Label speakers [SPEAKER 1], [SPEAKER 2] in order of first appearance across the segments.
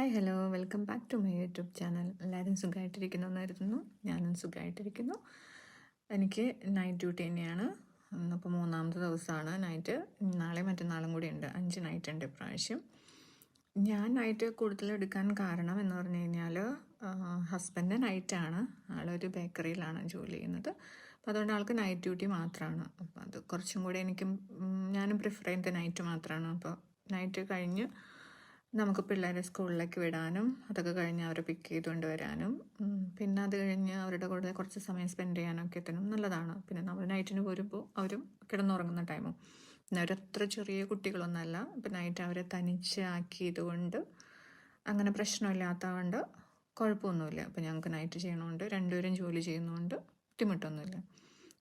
[SPEAKER 1] Hi hello welcome back to my YouTube channel എല്ലാവരും സുഖമായിട്ടിരിക്കുന്നു എന്നായിരുന്നു ഞാനും സുഖമായിട്ടിരിക്കുന്നു എനിക്ക് നൈറ്റ് ഡ്യൂട്ടി തന്നെയാണ്. ഇന്നിപ്പോൾ മൂന്നാമത്തെ ദിവസമാണ്. നൈറ്റ് നാളെ മറ്റന്നാളും കൂടി ഉണ്ട്. അഞ്ച് നൈറ്റ് ഉണ്ട് ഇപ്രാവശ്യം. ഞാൻ നൈറ്റ് കൂടുതൽ എടുക്കാൻ കാരണം എന്ന് പറഞ്ഞു കഴിഞ്ഞാൽ ഹസ്ബൻഡ് നൈറ്റാണ് ആളൊരു ബേക്കറിയിലാണ് ജോലി ചെയ്യുന്നത്. അപ്പോൾ അതുകൊണ്ട് ആൾക്ക് നൈറ്റ് ഡ്യൂട്ടി മാത്രമാണ് അപ്പോൾ അത് കുറച്ചും കൂടി എനിക്കും ഞാനും പ്രിഫർ ചെയ്യുന്നത് നൈറ്റ് മാത്രമാണ് അപ്പോൾ നൈറ്റ് കഴിഞ്ഞ് നമുക്ക് പിള്ളേരെ സ്കൂളിലേക്ക് വിടാനും അതൊക്കെ കഴിഞ്ഞ് അവരെ പിക്ക് ചെയ്തുകൊണ്ട് വരാനും. പിന്നെ അത് കഴിഞ്ഞ് അവരുടെ കൂടെ കുറച്ച് സമയം സ്പെൻഡ് ചെയ്യാനൊക്കെ തന്നെ നല്ലതാണ്. പിന്നെ നമ്മൾ നൈറ്റിന് പോരുമ്പോൾ അവരും കിടന്നുറങ്ങുന്ന ടൈമും പിന്നെ അവരത്ര ചെറിയ കുട്ടികളൊന്നുമല്ല ഇപ്പം നൈറ്റ് അവരെ തനിച്ച് ആക്കിയത് കൊണ്ട് അങ്ങനെ പ്രശ്നമില്ലാത്തതുകൊണ്ട് കുഴപ്പമൊന്നുമില്ല. അപ്പം ഞങ്ങൾക്ക് നൈറ്റ് ചെയ്യണമുണ്ട്. രണ്ടുപേരും ജോലി ചെയ്യുന്നതുകൊണ്ട് ബുദ്ധിമുട്ടൊന്നുമില്ല.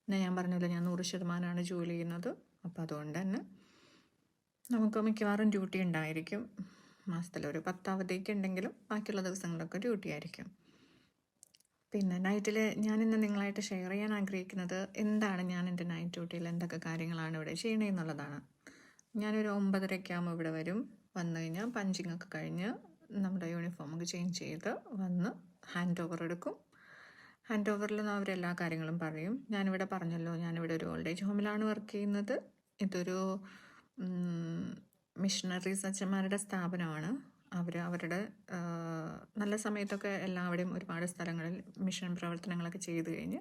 [SPEAKER 1] പിന്നെ ഞാൻ പറഞ്ഞില്ല ഞാൻ നൂറ് ശതമാനമാണ് ജോലി ചെയ്യുന്നത്. അപ്പോൾ അതുകൊണ്ട് തന്നെ നമുക്ക് മിക്കവാറും ഡ്യൂട്ടി ഉണ്ടായിരിക്കും. മാസത്തിൽ ഒരു പത്താവധേക്ക് ഉണ്ടെങ്കിലും ബാക്കിയുള്ള ദിവസങ്ങളൊക്കെ ഡ്യൂട്ടി ആയിരിക്കും. പിന്നെ നൈറ്റിൽ ഇന്ന് നിങ്ങളായിട്ട് ഷെയർ ചെയ്യാൻ ആഗ്രഹിക്കുന്നത് എന്താണ് ഞാൻ എന്റെ നൈറ്റ് ഡ്യൂട്ടിയിൽ എന്തൊക്കെ കാര്യങ്ങളാണ് ഇവിടെ ചെയ്യണതെന്നുള്ളതാണ് ഞാനൊരു ഒമ്പതരയ്ക്ക് ആകുമ്പോൾ ഇവിടെ വരും. വന്നു കഴിഞ്ഞാൽ പഞ്ചിങ് ഒക്കെ കഴിഞ്ഞ് നമ്മുടെ യൂണിഫോമൊക്കെ ചേഞ്ച് ചെയ്ത് വന്ന് ഹാൻഡ് ഓവർ എടുക്കും ഹാൻഡ് ഓവറിൽ അവരെല്ലാ കാര്യങ്ങളും പറയും. ഞാനിവിടെ പറഞ്ഞല്ലോ ഞാനിവിടെ ഒരു ഓൾഡ് ഏജ് ഹോമിലാണ് വർക്ക് ചെയ്യുന്നത്. ഇതൊരു മിഷണറീസ് അച്ഛന്മാരുടെ സ്ഥാപനമാണ്. അവർ അവരുടെ നല്ല സമയത്തൊക്കെ എല്ലാവരുടെയും ഒരുപാട് സ്ഥലങ്ങളിൽ മിഷൻ പ്രവർത്തനങ്ങളൊക്കെ ചെയ്തു കഴിഞ്ഞ്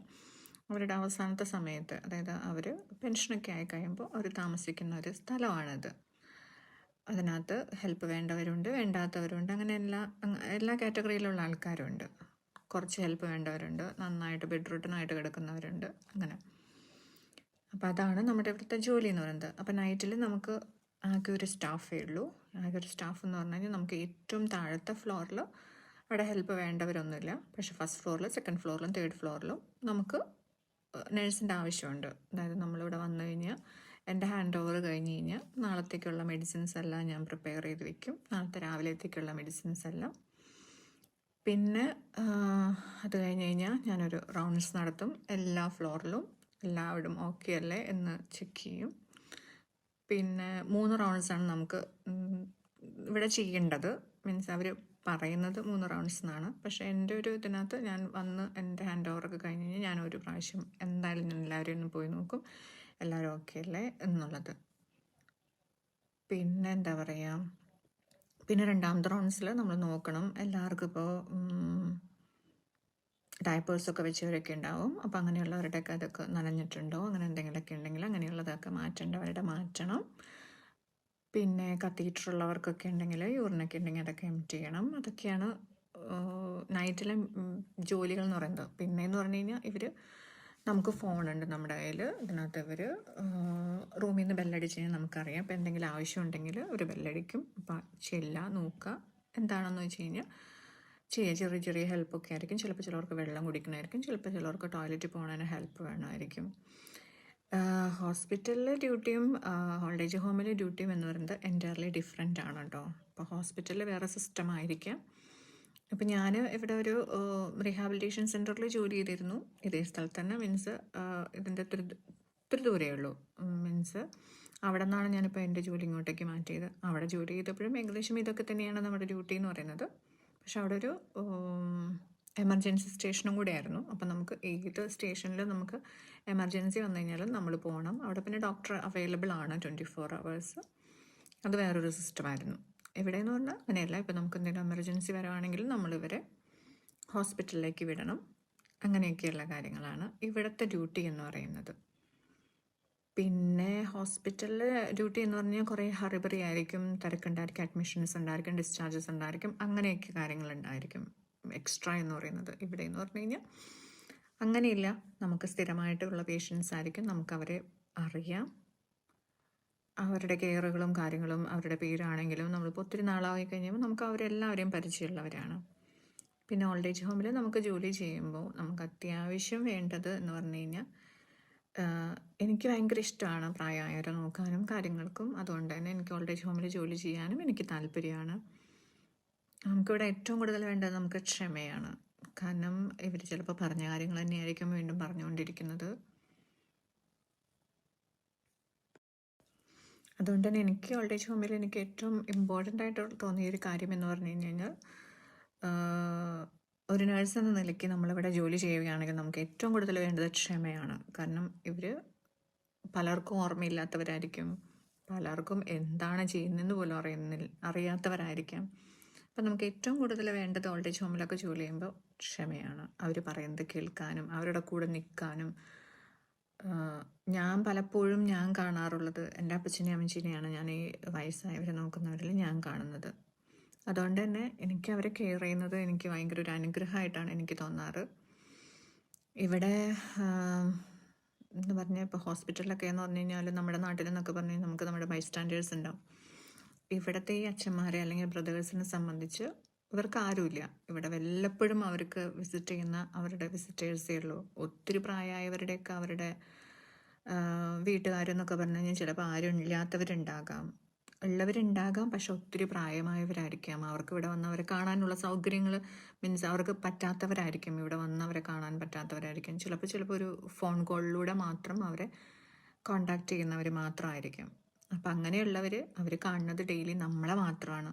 [SPEAKER 1] അവരുടെ അവസാനത്തെ സമയത്ത് അതായത് അവർ പെൻഷനൊക്കെ ആയി കഴിയുമ്പോൾ അവർ താമസിക്കുന്ന ഒരു സ്ഥലമാണിത്. അതിനകത്ത് ഹെൽപ്പ് വേണ്ടവരുണ്ട് വേണ്ടാത്തവരുണ്ട് അങ്ങനെ എല്ലാ എല്ലാ കാറ്റഗറിയിലുള്ള ആൾക്കാരുണ്ട്. കുറച്ച് ഹെൽപ്പ് വേണ്ടവരുണ്ട് നന്നായിട്ട് ബെഡ് റൂട്ടനായിട്ട് കിടക്കുന്നവരുണ്ട് അങ്ങനെ. അപ്പോൾ അതാണ് നമ്മുടെ ഇവിടുത്തെ ജോലി എന്ന് പറയുന്നത്. അപ്പോൾ നൈറ്റിൽ നമുക്ക് ആകെ ഒരു സ്റ്റാഫേ ഉള്ളൂ. ആകെ ഒരു സ്റ്റാഫ് എന്ന് പറഞ്ഞു കഴിഞ്ഞാൽ നമുക്ക് ഏറ്റവും താഴത്തെ ഫ്ലോറിൽ അവിടെ ഹെൽപ്പ് വേണ്ടവരൊന്നുമില്ല. പക്ഷേ ഫസ്റ്റ് ഫ്ലോറിൽ സെക്കൻഡ് ഫ്ലോറിലും തേർഡ് ഫ്ലോറിലും നമുക്ക് നഴ്സിന്റെ ആവശ്യമുണ്ട്. അതായത് നമ്മളിവിടെ വന്നു കഴിഞ്ഞാൽ എന്റെ ഹാൻഡ് ഓവർ കഴിഞ്ഞ് കഴിഞ്ഞാൽ നാളത്തേക്കുള്ള മെഡിസിൻസ് എല്ലാം ഞാൻ പ്രിപ്പയർ ചെയ്ത് വെക്കും. നാളത്തെ രാവിലത്തേക്കുള്ള മെഡിസിൻസ് എല്ലാം. പിന്നെ അത് കഴിഞ്ഞ് കഴിഞ്ഞാൽ ഞാനൊരു റൗണ്ട്സ് നടത്തും. എല്ലാ ഫ്ലോറിലും എല്ലാവരും ഓക്കെ അല്ലേ എന്ന് ചെക്ക് ചെയ്യും. പിന്നെ മൂന്ന് റൗണ്ട്സാണ് നമുക്ക് ഇവിടെ ചെയ്യേണ്ടത്. മീൻസ് അവർ പറയുന്നത് മൂന്ന് റൗണ്ട്സ് എന്നാണ് പക്ഷേ എന്റെ ഒരു ഇതിനകത്ത് ഞാൻ വന്ന് എന്റെ ഹാൻഡ് ഓവറൊക്കെ കഴിഞ്ഞ് കഴിഞ്ഞാൽ ഞാൻ ഒരു പ്രാവശ്യം എന്തായാലും ഞാൻ എല്ലാവരും ഒന്ന് പോയി നോക്കും. എല്ലാവരും ഓക്കെ അല്ലേ എന്നുള്ളത്. പിന്നെ എന്താ പറയുക പിന്നെ രണ്ടാമത്തെ റൗണ്ട്സിൽ നമ്മൾ നോക്കണം. എല്ലാവർക്കും ഇപ്പോൾ ഡയപ്പേഴ്സൊക്കെ വെച്ചവരൊക്കെ ഉണ്ടാവും. അപ്പോൾ അങ്ങനെയുള്ളവരുടെയൊക്കെ അതൊക്കെ നനഞ്ഞിട്ടുണ്ടോ? അങ്ങനെ എന്തെങ്കിലുമൊക്കെ ഉണ്ടെങ്കിൽ അങ്ങനെയുള്ളതൊക്കെ മാറ്റേണ്ടവരുടെ മാറ്റണം. പിന്നെ കത്തീറ്റർ ഉള്ളവർക്കൊക്കെ ഉണ്ടെങ്കിൽ യൂറിനൊക്കെ ഉണ്ടെങ്കിൽ അതൊക്കെ എംറ്റ് ചെയ്യണം. അതൊക്കെയാണ് നൈറ്റിലെ ജോലികൾ എന്ന് പറയുന്നത്. പിന്നെ എന്ന് പറഞ്ഞു കഴിഞ്ഞാൽ ഇവർ നമുക്ക് ഫോണുണ്ട് നമ്മുടെ കയ്യിൽ ഇതിനകത്ത് ഇവർ റൂമിൽ നിന്ന് ബെല്ലടിച്ച് കഴിഞ്ഞാൽ നമുക്കറിയാം. അപ്പോൾ എന്തെങ്കിലും ആവശ്യമുണ്ടെങ്കിൽ ഒരു ബെല്ലടിക്കും അപ്പോൾ ചെല്ലുക നോക്കുക. എന്താണെന്ന് വെച്ച് കഴിഞ്ഞാൽ ചെയ്യുക ചെറിയ ചെറിയ ഹെൽപ്പൊക്കെ ആയിരിക്കും. ചിലപ്പോൾ ചിലവർക്ക് വെള്ളം കുടിക്കണമായിരിക്കും. ചിലപ്പോൾ ചിലവർക്ക് ടോയ്ലറ്റിൽ പോകണതിന് ഹെൽപ്പ് വേണമായിരിക്കും. ഹോസ്പിറ്റലിലെ ഡ്യൂട്ടിയും ഓൾഡ് ഏജ് ഹോമിലെ ഡ്യൂട്ടിയും എന്ന് പറയുന്നത് എന്റയർലി ഡിഫറെന്റ് ആണ് കേട്ടോ അപ്പോൾ ഹോസ്പിറ്റലിൽ വേറെ സിസ്റ്റം ആയിരിക്കാം. അപ്പോൾ ഞാൻ ഇവിടെ ഒരു റീഹാബിലിറ്റേഷൻ സെന്ററിൽ ജോലി ചെയ്തിരുന്നു. ഇതേ സ്ഥലത്ത് തന്നെ മീൻസ് ഇതിന്റെ ഒത്തിരി ദൂ- ദൂരേ ഉള്ളൂ. മീൻസ് അവിടെ നിന്നാണ് ഞാനിപ്പോൾ എന്റെ ജോലി ഇങ്ങോട്ടേക്ക് മാറ്റിയത്. അവിടെ ജോലി ചെയ്തപ്പോഴും ഏകദേശം ഇതൊക്കെ തന്നെയാണ് നമ്മുടെ ഡ്യൂട്ടി എന്ന് പറയുന്നത്. പക്ഷെ അവിടെ ഒരു എമർജൻസി സ്റ്റേഷനും കൂടിയായിരുന്നു. അപ്പം നമുക്ക് ഏത് സ്റ്റേഷനിൽ നമുക്ക് എമർജൻസി വന്നു കഴിഞ്ഞാലും നമ്മൾ പോകണം അവിടെ പിന്നെ ഡോക്ടർ അവൈലബിൾ ആണ് ട്വന്റി ഫോർ അവേഴ്സ് അത് വേറൊരു സിസ്റ്റമായിരുന്നു എവിടെയെന്ന് പറഞ്ഞാൽ അങ്ങനെയല്ല. ഇപ്പം നമുക്ക് എന്തെങ്കിലും എമർജൻസി വരുവാണെങ്കിൽ നമ്മളിവരെ ഹോസ്പിറ്റലിലേക്ക് വിടണം. അങ്ങനെയൊക്കെയുള്ള കാര്യങ്ങളാണ് ഇവിടുത്തെ ഡ്യൂട്ടി എന്ന് പറയുന്നത്. പിന്നെ ഹോസ്പിറ്റലിൽ ഡ്യൂട്ടി എന്ന് പറഞ്ഞാൽ കുറേ ഹറിബറി ആയിരിക്കും തിരക്കുണ്ടായിരിക്കും അഡ്മിഷൻസ് ഉണ്ടായിരിക്കും ഡിസ്ചാർജസ് ഉണ്ടായിരിക്കും അങ്ങനെയൊക്കെ കാര്യങ്ങൾ ഉണ്ടായിരിക്കും. എക്സ്ട്രാ എന്ന് പറയുന്നത് ഇവിടെ എന്ന് പറഞ്ഞു കഴിഞ്ഞാൽ അങ്ങനെയില്ല നമുക്ക് സ്ഥിരമായിട്ടുള്ള പേഷ്യൻസ് ആയിരിക്കും നമുക്ക് അവരെ അറിയാം. അവരുടെ കെയറുകളും കാര്യങ്ങളും അവരുടെ പേരാണെങ്കിലും നമ്മളിപ്പോൾ ഒത്തിരി നാളായി കഴിയുമ്പോൾ നമുക്ക് അവരെല്ലാവരെയും പരിചയമുള്ളവരാണ്. പിന്നെ ഓൾഡ് ഏജ് ഹോമിൽ നമുക്ക് ജോലി ചെയ്യുമ്പോൾ നമുക്ക് അത്യാവശ്യം വേണ്ടത് എന്ന് പറഞ്ഞു കഴിഞ്ഞാൽ എനിക്ക് ഭയങ്കര ഇഷ്ടമാണ് പ്രായമായവരെ നോക്കാനും കാര്യങ്ങൾക്കും. അതുകൊണ്ട് തന്നെ എനിക്ക് ഓൾഡ് ഏജ് ഹോമിൽ ജോലി ചെയ്യാനും എനിക്ക് താല്പര്യമാണ്. നമുക്കിവിടെ ഏറ്റവും കൂടുതൽ വേണ്ടത് നമുക്ക് ക്ഷമയാണ്. കാരണം ഇവർ ചിലപ്പോൾ പറഞ്ഞ കാര്യങ്ങൾ തന്നെയായിരിക്കും വീണ്ടും പറഞ്ഞുകൊണ്ടിരിക്കുന്നത്. അതുകൊണ്ട് തന്നെ എനിക്ക് ഓൾഡ് ഏജ് ഹോമിൽ എനിക്ക് ഏറ്റവും ഇമ്പോർട്ടന്റ് ആയിട്ട് തോന്നിയ ഒരു കാര്യം എന്ന് പറഞ്ഞു കഴിഞ്ഞു കഴിഞ്ഞാൽ ഒരു നേഴ്സ് എന്ന നിലയ്ക്ക് നമ്മളിവിടെ ജോലി ചെയ്യുകയാണെങ്കിൽ നമുക്ക് ഏറ്റവും കൂടുതൽ വേണ്ടത് ക്ഷമയാണ്. കാരണം ഇവർ പലർക്കും ഓർമ്മയില്ലാത്തവരായിരിക്കും. പലർക്കും എന്താണ് ചെയ്യുന്നതെന്ന് പോലും അറിയുന്നില്ല അറിയാത്തവരായിരിക്കാം. അപ്പം നമുക്ക് ഏറ്റവും കൂടുതൽ വേണ്ടത് ഓൾഡ് ഏജ് ഹോമിലൊക്കെ ജോലി ചെയ്യുമ്പോൾ ക്ഷമയാണ്. അവർ പറയുന്നത് കേൾക്കാനും അവരുടെ കൂടെ നിൽക്കാനും. ഞാൻ പലപ്പോഴും ഞാൻ കാണാറുള്ളത് എന്റെ അപ്പച്ചനെയും അമ്മച്ചിനെയാണ് ഞാൻ ഈ വയസ്സായവരെ നോക്കുന്നവരിൽ ഞാൻ കാണുന്നത്. അതുകൊണ്ട് തന്നെ എനിക്ക് അവരെ കെയർ ചെയ്യുന്നത് എനിക്ക് ഭയങ്കര ഒരു അനുഗ്രഹമായിട്ടാണ് എനിക്ക് തോന്നാറ്. ഇവിടെ എന്ന് പറഞ്ഞാൽ ഇപ്പോൾ ഹോസ്പിറ്റലിലൊക്കെ എന്ന് പറഞ്ഞു കഴിഞ്ഞാൽ നമ്മുടെ നാട്ടിൽ നിന്നൊക്കെ പറഞ്ഞു കഴിഞ്ഞാൽ നമുക്ക് നമ്മുടെ ബൈസ്റ്റാൻഡേഴ്സ് ഉണ്ടാവും. ഇവിടുത്തെ ഈ അച്ഛന്മാരെ അല്ലെങ്കിൽ ബ്രദേഴ്സിനെ സംബന്ധിച്ച് ഇവർക്ക് ആരുമില്ല. ഇവിടെ വല്ലപ്പോഴും അവർക്ക് വിസിറ്റ് ചെയ്യുന്ന അവരുടെ വിസിറ്റേഴ്സേ ഉള്ളൂ. ഒത്തിരി പ്രായമായവരുടെയൊക്കെ അവരുടെ വീട്ടുകാരെന്നൊക്കെ പറഞ്ഞു കഴിഞ്ഞാൽ ചിലപ്പോൾ ആരും ഇല്ലാത്തവരുണ്ടാകാം ഉള്ളവരുണ്ടാകാം. പക്ഷെ ഒത്തിരി പ്രായമായവരായിരിക്കാം. അവർക്ക് ഇവിടെ വന്നവരെ കാണാനുള്ള സൗകര്യങ്ങൾ മീൻസ് അവർക്ക് പറ്റാത്തവരായിരിക്കും. ഇവിടെ വന്നവരെ കാണാൻ പറ്റാത്തവരായിരിക്കും. ചിലപ്പോൾ ചിലപ്പോൾ ഒരു ഫോൺ കോളിലൂടെ മാത്രം അവരെ കോണ്ടാക്ട് ചെയ്യുന്നവർ മാത്രമായിരിക്കും. അപ്പം അങ്ങനെയുള്ളവർ അവർ കാണുന്നത് ഡെയിലി നമ്മളെ മാത്രമാണ്.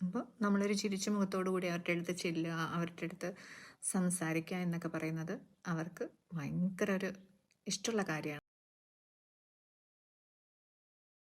[SPEAKER 1] അപ്പോൾ നമ്മളൊരു ചിരിച്ച മുഖത്തോടു കൂടി അവരുടെ അടുത്ത് ചെല്ലുക അവരുടെ അടുത്ത് സംസാരിക്കുക എന്നൊക്കെ പറയുന്നത് അവർക്ക് ഭയങ്കര ഒരു ഇഷ്ടമുള്ള കാര്യമാണ്.